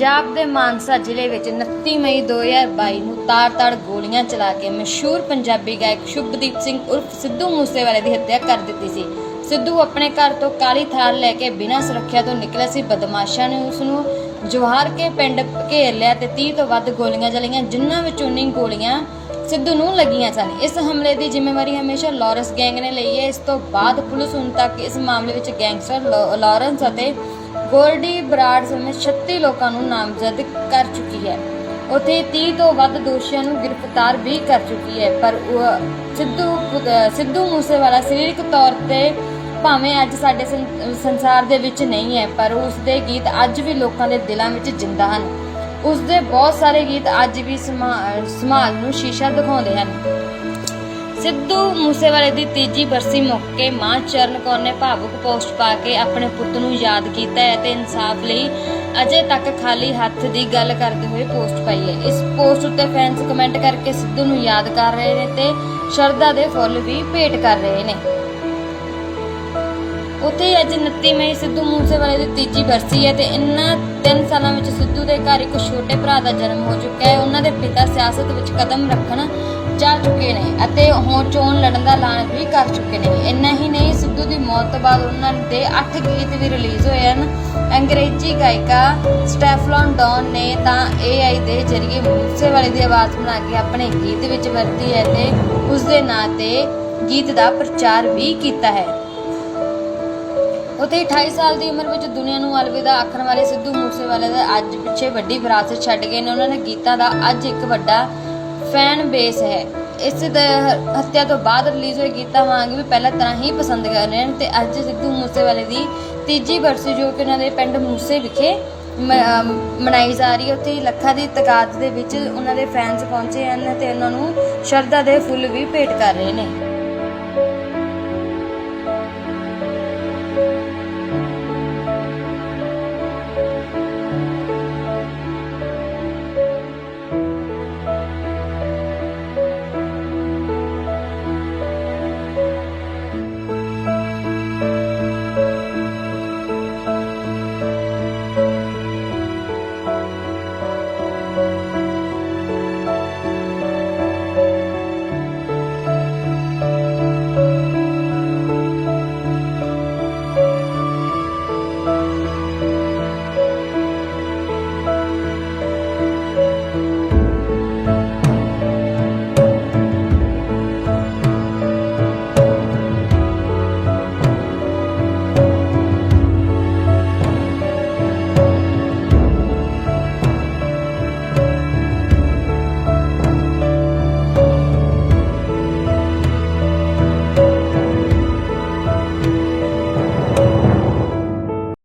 ਪੰਜਾਬ ਦੇ ਮਾਨਸਾ ਜ਼ਿਲ੍ਹੇ ਵਿੱਚ 29 ਮਈ 2022 ਨੂੰ ਤਾਰ-ਤਾੜ ਗੋਲੀਆਂ ਚਲਾ ਕੇ ਮਸ਼ਹੂਰ ਪੰਜਾਬੀ ਗਾਇਕ ਸ਼ੁਭਦੀਪ ਸਿੰਘ ਉਰਫ ਸਿੱਧੂ ਮੂਸੇਵਾਲੇ ਦੀ ਹੱਤਿਆ ਕਰ ਦਿੱਤੀ ਸੀ। ਸਿੱਧੂ ਆਪਣੇ ਘਰ ਤੋਂ ਕਾਲੀ ਥਾਰ ਲੈ ਕੇ ਬਿਨਾਂ ਸੁਰੱਖਿਆ ਤੋਂ ਨਿਕਲਿਆ ਸੀ। ਬਦਮਾਸ਼ਾਂ ਨੇ ਉਸ ਨੂੰ ਜਵਾਹਰ ਕੇ ਪਿੰਡ ਘੇਰ ਲਿਆ ਤੇ 30 ਤੋਂ ਵੱਧ ਗੋਲੀਆਂ ਚਲਾਈਆਂ, ਜਿਨ੍ਹਾਂ ਵਿੱਚੋਂ 19 ਗੋਲੀਆਂ ਸਿੱਧੂ ਨੂੰ ਲੱਗੀਆਂ ਸਨ। ਇਸ ਹਮਲੇ ਦੀ ਜ਼ਿੰਮੇਵਾਰੀ ਹਮੇਸ਼ਾ ਲਾਰੈਂਸ ਗੈਂਗ ਨੇ ਲਈ ਹੈ। ਇਸ ਤੋਂ ਬਾਅਦ ਪੁਲਿਸ ਹੁਣ ਤੱਕ ਇਸ ਮਾਮਲੇ ਵਿੱਚ ਗੈਂਗਸਟਰ ਲਾ- ਲਾਰੈਂਸ ਅਤੇ ਗੋਲਡੀ ਬਰਾੜ ਸਮੇਤ 36 ਲੋਕਾਂ ਨੂੰ ਨਾਮਜ਼ਦ ਕਰ ਚੁੱਕੀ ਹੈ। ਉੱਥੇ 30 ਤੋਂ ਵੱਧ ਦੋਸ਼ੀਆਂ ਨੂੰ ਗ੍ਰਿਫਤਾਰ ਵੀ ਕਰ ਚੁੱਕੀ ਹੈ, ਪਰ ਸਿੱਧੂ ਸਿੱਧੂ ਮੂਸੇਵਾਲਾ ਸਰੀਰਕ ਤੌਰ ਤੇ ਭਾਵੇਂ ਅੱਜ ਸਾਡੇ ਸੰਸਾਰ ਦੇ ਵਿੱਚ ਨਹੀਂ ਹੈ, ਪਰ ਉਸ ਦੇ ਗੀਤ ਅੱਜ ਵੀ ਲੋਕਾਂ ਦੇ ਦਿਲਾਂ ਵਿੱਚ ਜਿੰਦਾ ਹਨ। ਉਸ ਦੇ ਬਹੁਤ ਸਾਰੇ ਗੀਤ ਅੱਜ ਵੀ ਸਮਾਜ ਨੂੰ ਸ਼ੀਸ਼ਾ ਦਿਖਾਉਂਦੇ ਹਨ। ਸਿੱਧੂ ਮੂਸੇਵਾਲੇ ਦੀ ਤੀਜੀ ਬਰਸੀ ਮੌਕੇ ਮਾਂ ਚਰਨ ਕੌਰ ਨੇ ਭਾਵੁਕ ਪੋਸਟ ਪਾ ਕੇ ਆਪਣੇ ਪੁੱਤ ਨੂੰ ਯਾਦ ਕੀਤਾ ਹੈ ਤੇ ਇਨਸਾਫ ਲਈ ਅਜੇ ਤੱਕ ਖਾਲੀ ਹੱਥ ਦੀ ਗੱਲ ਕਰਦੇ ਹੋਏ ਪੋਸਟ ਪਾਈ ਹੈ। ਇਸ ਪੋਸਟ ਉੱਤੇ ਫੈਨਸ ਕਮੈਂਟ ਕਰਕੇ ਸਿੱਧੂ ਨੂੰ ਯਾਦ ਕਰ ਰਹੇ ਨੇ ਤੇ ਸ਼ਰਧਾ ਦੇ ਫੁੱਲ ਵੀ ਭੇਟ ਕਰ ਰਹੇ ਨੇ। ਉੱਥੇ ਅੱਜ 29 ਮਈ ਸਿੱਧੂ ਮੂਸੇਵਾਲੇ ਦੀ ਤੀਜੀ ਬਰਸੀ ਹੈ ਤੇ ਇਨ੍ਹਾਂ ਤਿੰਨ ਸਾਲਾਂ ਵਿੱਚ ਸਿੱਧੂ ਦੇ ਘਰ ਇੱਕ ਛੋਟੇ ਭਰਾ ਦਾ ਜਨਮ ਹੋ ਚੁੱਕਾ ਹੈ। ਉਹਨਾਂ ਦੇ ਪਿਤਾ ਸਿਆਸਤ ਵਿੱਚ ਕਦਮ ਰੱਖਣ ਜਾ ਚੁੱਕੇ ਨੇ ਅਤੇ ਹੁਣ ਚੋਣ ਲੜਨ ਦਾ ਐਲਾਨ ਵੀ ਕਰ ਚੁੱਕੇ ਨੇ। ਇੰਨਾ ਹੀ ਨਹੀਂ, ਸਿੱਧੂ ਦੀ ਮੌਤ ਤੋਂ ਬਾਅਦ ਉਹਨਾਂ ਦੇ 8 ਗੀਤ ਵੀ ਰਿਲੀਜ਼ ਹੋਏ ਹਨ। ਅੰਗਰੇਜ਼ੀ ਗਾਇਕਾ ਸਟੈਫਲਨ ਡੌਨ ਨੇ ਤਾਂ AI ਦੇ ਜ਼ਰੀਏ ਮੂਸੇਵਾਲੇ ਦੀ ਆਵਾਜ਼ ਬਣਾ ਕੇ ਆਪਣੇ ਗੀਤ ਵਿੱਚ ਵਰਤੀ ਹੈ ਤੇ ਉਸ ਦੇ ਨਾਂ ਤੇ ਗੀਤ ਦਾ ਪ੍ਰਚਾਰ ਵੀ ਕੀਤਾ ਹੈ। ਉਤੇ 28 ਸਾਲ ਦੀ ਉਮਰ ਵਿੱਚ ਦੁਨੀਆ ਨੂੰ ਅਲਵਿਦਾ ਆਖਣ ਵਾਲੇ ਸਿੱਧੂ ਮੂਸੇਵਾਲੇ ਦਾ ਅੱਜ ਪਿੱਛੇ ਵੱਡੀ ਵਿਰਾਸਤ ਛੱਡ ਗਏ ਨੇ। ਉਹਨਾਂ ਦੇ ਗੀਤਾਂ ਦਾ ਅੱਜ ਇੱਕ ਵੱਡਾ ਫੈਨ ਬੇਸ ਹੈ। ਇਸ ਦੇ ਹੱਤਿਆ ਤੋਂ ਬਾਅਦ ਰਿਲੀਜ਼ ਹੋਏ ਗੀਤਾਂ ਵਾਂਗ ਵੀ ਪਹਿਲਾਂ ਤਰ੍ਹਾਂ ਹੀ ਪਸੰਦ ਕਰ ਰਹੇ ਹਨ ਤੇ ਅੱਜ ਸਿੱਧੂ ਮੂਸੇਵਾਲੇ ਦੀ ਤੀਜੀ ਬਰਸੀ ਜੋ ਕਿ ਉਹਨਾਂ ਦੇ ਪਿੰਡ ਮੂਸੇ ਵਿਖੇ ਮ- ਮਨਾਈ ਜਾ ਰਹੀ ਹੈ। ਉੱਥੇ ਲੱਖਾਂ ਦੀ ਤਾਦਾਦ ਦੇ ਵਿੱਚ ਉਹਨਾਂ ਦੇ ਫੈਨਸ ਪਹੁੰਚੇ ਹਨ ਤੇ ਉਹਨਾਂ ਨੂੰ ਸ਼ਰਧਾ ਦੇ ਫੁੱਲ ਵੀ ਭੇਟ ਕਰ ਰਹੇ ਨੇ।